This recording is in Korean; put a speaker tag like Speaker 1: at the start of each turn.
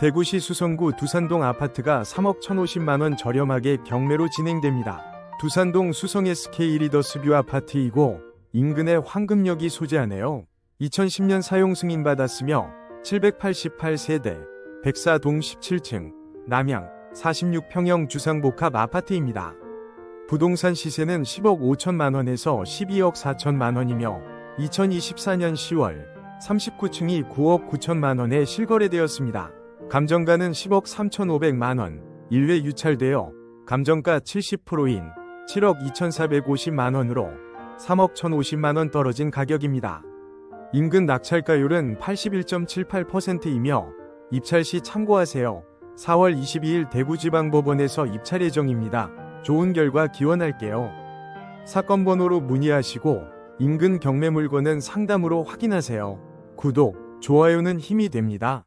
Speaker 1: 대구시 수성구 두산동 아파트가 3억 1,050만원 저렴하게 경매로 진행됩니다. 두산동 수성 SK 리더스뷰 아파트이고 인근에 황금역이 소재하네요. 2010년 사용 승인받았으며 788세대, 백사동 17층, 남양 46평형 주상복합 아파트입니다. 부동산 시세는 10억 5천만 원에서 12억 4천만 원이며 2024년 10월 39층이 9억 9천만 원에 실거래되었습니다. 감정가는 10억 3,500만 원, 1회 유찰되어 감정가 70%인 7억 2,450만 원으로 3억 1,050만 원 떨어진 가격입니다. 인근 낙찰가율은 81.78%이며 입찰 시 참고하세요. 4월 22일 대구지방법원에서 입찰 예정입니다. 좋은 결과 기원할게요. 사건 번호로 문의하시고 인근 경매 물건은 상담으로 확인하세요. 구독, 좋아요는 힘이 됩니다.